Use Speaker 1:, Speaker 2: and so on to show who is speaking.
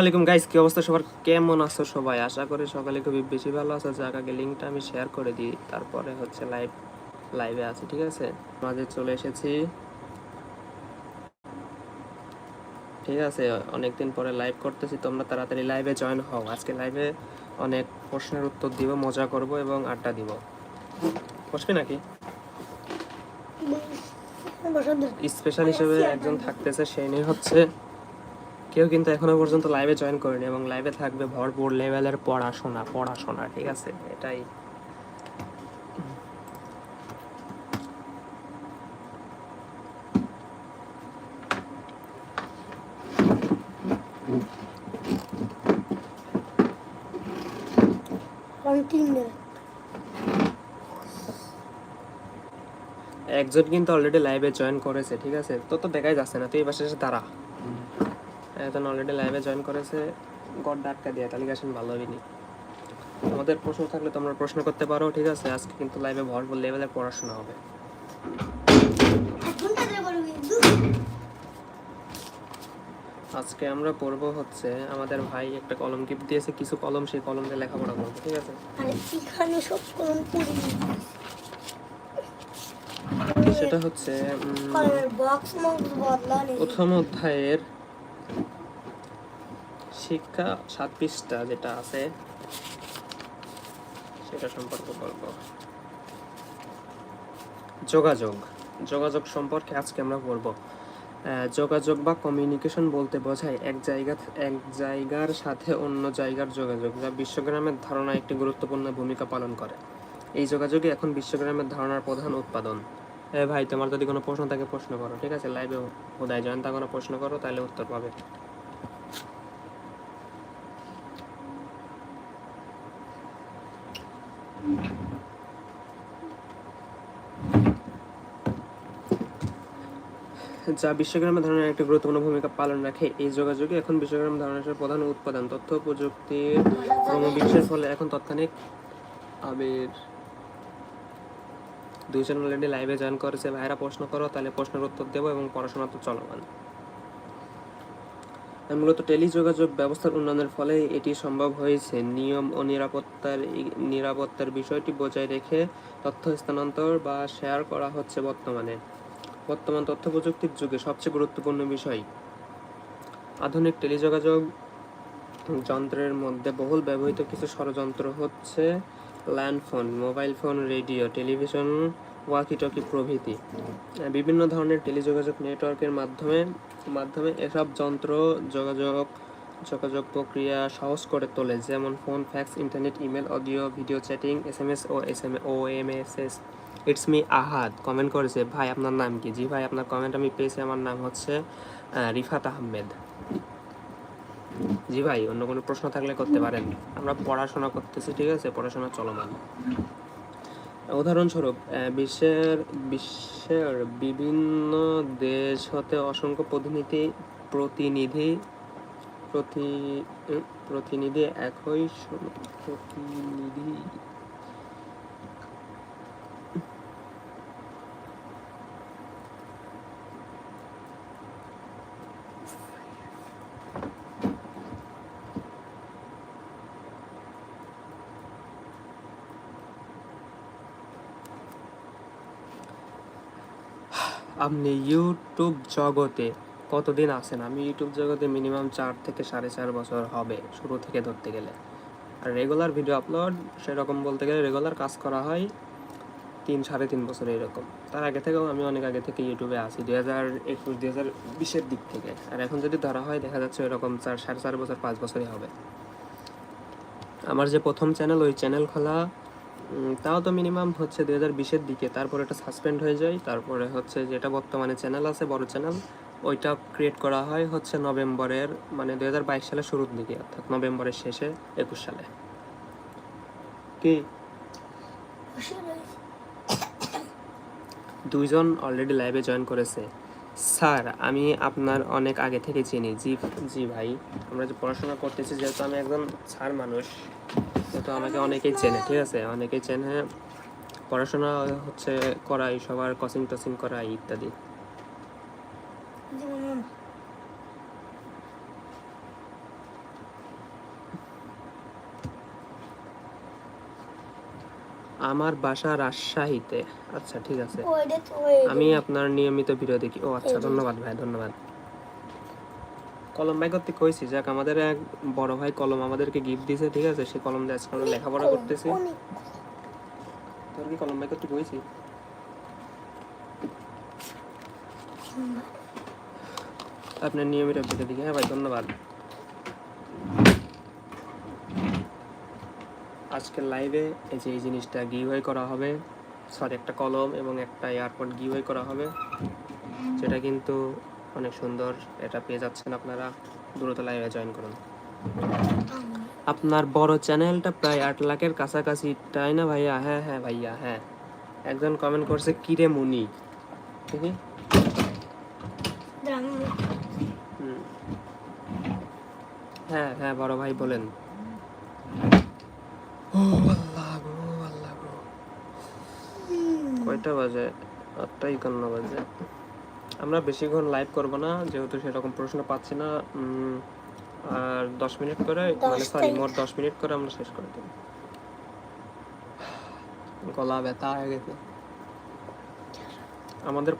Speaker 1: আলাইকুম। গাইস কি অবস্থা? সবার কেমন আছো সবাই? আশা করি সকালে খুবই বেশি ভালো আছো। যাক আগে লিঙ্কটা আমি শেয়ার করে দিই। তারপরে হচ্ছে লাইভ লাইভে আছি ঠিক আছে? মাঝে চলে এসেছি। ঠিক আছে অনেকদিন পরে লাইভ করতেছি। তোমরা তাড়াতাড়ি লাইভে জয়েন হও। আজকে লাইভে অনেক প্রশ্নের উত্তর দিব মজা করব এবং আড্ডা দিব। বসবি নাকি? স্পেশাল হিসেবে একজন থাকতেছে সেই নিয়ে হচ্ছে কেউ কিন্তু এখনও পর্যন্ত লাইভে জয়েন করেনি এবং লাইভে থাকবে ভরপুর লেভেলের পড়াশোনা পড়াশোনা ঠিক আছে? এটাই। একজন কিন্তু অলরেডি লাইভে জয়েন করেছে ঠিক আছে? তো তো দেখাই যাচ্ছে না তুই এই পাশে এসে দাঁড়া। একজন অলরেডি লাইভে জয়েন করেছে গড ডাক্কা দিয়ে তালিকা আসেন ভালো হয়নি তোমাদের প্রশ্ন থাকলে তোমরা প্রশ্ন করতে পারো ঠিক আছে? আজকে কিন্তু লাইভে ভরপুর লেভেলের পড়াশোনা হবে। আজকে আমরা পড়ব হচ্ছে আমাদের ভাই একটা কলম গিফট দিয়েছে কিছু কলম সেই কলম দিয়ে লেখাপড়া করব ঠিক আছে?
Speaker 2: সব কলম
Speaker 1: সেটা হচ্ছে প্রথম অধ্যায়ের শিক্ষা সাত পৃষ্ঠা যেটা আছে, সেটা সম্পর্কে বলব। যোগাযোগ। যোগাযোগ সম্পর্কে আজকে আমরা বলব। যোগাযোগ বা কমিউনিকেশন বলতে বোঝায় এক জায়গা, এক জায়গার সাথে অন্য জায়গার যোগাযোগ, যা বিশ্বগ্রামের ধারণা একটি গুরুত্বপূর্ণ ভূমিকা পালন করে। এই যোগাযোগে এখন বিশ্বগ্রামের ধারণার প্রধান উৎপাদন। এ ভাই, তোমার যদি কোনো প্রশ্ন থাকে, প্রশ্ন করো, ঠিক আছে? লাইভে হোদায় জয়েন তা কোনো প্রশ্ন করো, তাহলে উত্তর পাবে। যা বিশ্বগ্রামের ধারণার একটি গুরুত্বপূর্ণ ভূমিকা পালন রাখে, এই যোগাযোগে এখন বিশ্বগ্রাম ধারণার প্রধান উৎপাদন, তথ্য প্রযুক্তির ক্রমবিকাশের ফলে এখন তৎক্ষণিক আবির। দুইজন অলরেডি লাইভে জয়েন করেছে ভাইরা প্রশ্ন করো, তাহলে প্রশ্নের উত্তর দেবো এবং পড়াশোনা তো চলমান। মূলত টেলিযোগাযোগ ব্যবস্থার উন্নয়নের ফলে এটি সম্ভব হয়েছে। নিয়ম ও নিরাপত্তার নিরাপত্তার বিষয়টি বজায় রেখে তথ্য স্থানান্তর বা শেয়ার করা হচ্ছে বর্তমানে। বর্তমান তথ্য প্রযুক্তির যুগে সবচেয়ে গুরুত্বপূর্ণ বিষয়, আধুনিক টেলিযোগাযোগ যন্ত্রের মধ্যে বহুল ব্যবহৃত কিছু ষড়যন্ত্র হচ্ছে land phone, mobile phone, radio, television walkie talkie প্রভৃতি। বিভিন্ন ধরনের টেলিযোগাযোগ নেটওয়ার্কের মাধ্যমে মাধ্যমে এসব যন্ত্র যোগাযোগ যোগাযোগ প্রক্রিয়া সহজ করে তোলে, যেমন phone, fax, internet, email, audio, video chatting S M S O S M O M S S it's me Ahad, comment করেছে, ভাই, আপনার নাম কি? জি ভাই, আপনার কমেন্ট আমি পেয়েছি, আমার নাম হচ্ছে রিফাত আহমেদ। জি ভাই, অন্য কোনো প্রশ্ন থাকলে করতে পারেন। আমরা পড়াশোনা করতেছি, ঠিক আছে? পড়াশোনা চলমান। উদাহরণস্বরূপ বিশ্বের বিশ্বের বিভিন্ন দেশ হতে অসংখ্য প্রতিনিধি প্রতিনিধি প্রতি প্রতিনিধি একই প্রতিনিধি। আপনি ইউটিউব জগতে কতদিন আছেন? আমি ইউটিউব জগতে মিনিমাম চার থেকে সাড়ে চার বছর হবে, শুরু থেকে ধরতে গেলে। আর রেগুলার ভিডিও আপলোড সেরকম বলতে গেলে রেগুলার কাজ করা হয় তিন, সাড়ে তিন বছর এরকম। তার আগে থেকেও আমি অনেক আগে থেকে ইউটিউবে আছি, দুই হাজার একুশ, দুই হাজার বিশের দিক থেকে। আর এখন যদি ধরা হয়, দেখা যাচ্ছে এরকম চার, সাড়ে চার বছর, পাঁচ বছরই হবে। আমার যে প্রথম চ্যানেল ওই চ্যানেল খোলা তাও তো মিনিমাম হচ্ছে দু হাজার বিশের দিকে। তারপরে এটা সাসপেন্ড হয়ে যায়। তারপরে হচ্ছে যেটা বর্তমানে চ্যানেল আছে, বড় চ্যানেল ওইটা ক্রিয়েট করা হয় হচ্ছে নভেম্বরের মানে দু হাজার বাইশ সালের শুরুর দিকে, অর্থাৎ নভেম্বরের শেষে একুশ সালে। কি? দুইজন অলরেডি লাইভে জয়েন করেছে। স্যার, আমি আপনার অনেক আগে থেকে চিনি। জি জি ভাই, আমরা যে পড়াশোনা করতেছি, যেহেতু আমি একজন স্যার মানুষ। তো আমাকে অনেকেই চেনে ঠিক আছে? অনেকেই চেনে পড়াশোনা হচ্ছে করাই সবার কসিং টসিং করাই ইত্যাদি। আমার বাসা রাজশাহীতে। আচ্ছা ঠিক আছে। আমি আপনার নিয়মিত ভিডিও দেখি। ও আচ্ছা ধন্যবাদ ভাই ধন্যবাদ। কলম ভাই করতে কইছি যাক আমাদের এক বড় ভাই কলম আমাদেরকে গিফট দিয়েছে ঠিক আছে? সেই কলম দিয়ে আজকে আমরা লেখাপড়া করতেছি। তোর কি কলম ভাই করতে কইছি? আপনার নিয়মিত ভিডিও দেখি হ্যাঁ ভাই ধন্যবাদ। আজকের লাইভে এই যে এই জিনিসটা গিভওয়ে করা হবে সরি একটা কলম এবং একটা এয়ারপড গিভওয়ে করা হবে যেটা কিন্তু অনেক সুন্দর এটা পেয়ে যাচ্ছেন আপনারা। দ্রুত লাইভে জয়েন করুন। আপনার বড় চ্যানেলটা প্রায় আট লাখের কাছাকাছি, তাই না ভাইয়া? হ্যাঁ হ্যাঁ ভাইয়া হ্যাঁ। একজন কমেন্ট করছে, কিরে মুনি? ঠিক। হ্যাঁ হ্যাঁ বড় ভাই বলেন। কয়টা বাজে? আটটা একান্ন বাজে। আমরা বেশিক্ষণ লাইভ করব না যেহেতু সেরকম প্রশ্ন পাচ্ছি না আর দশ মিনিট করে মানে সরি মোট দশ মিনিট করে আমরা শেষ করে দেব। গলা ব্যথা হয়ে গেছে। আমাদের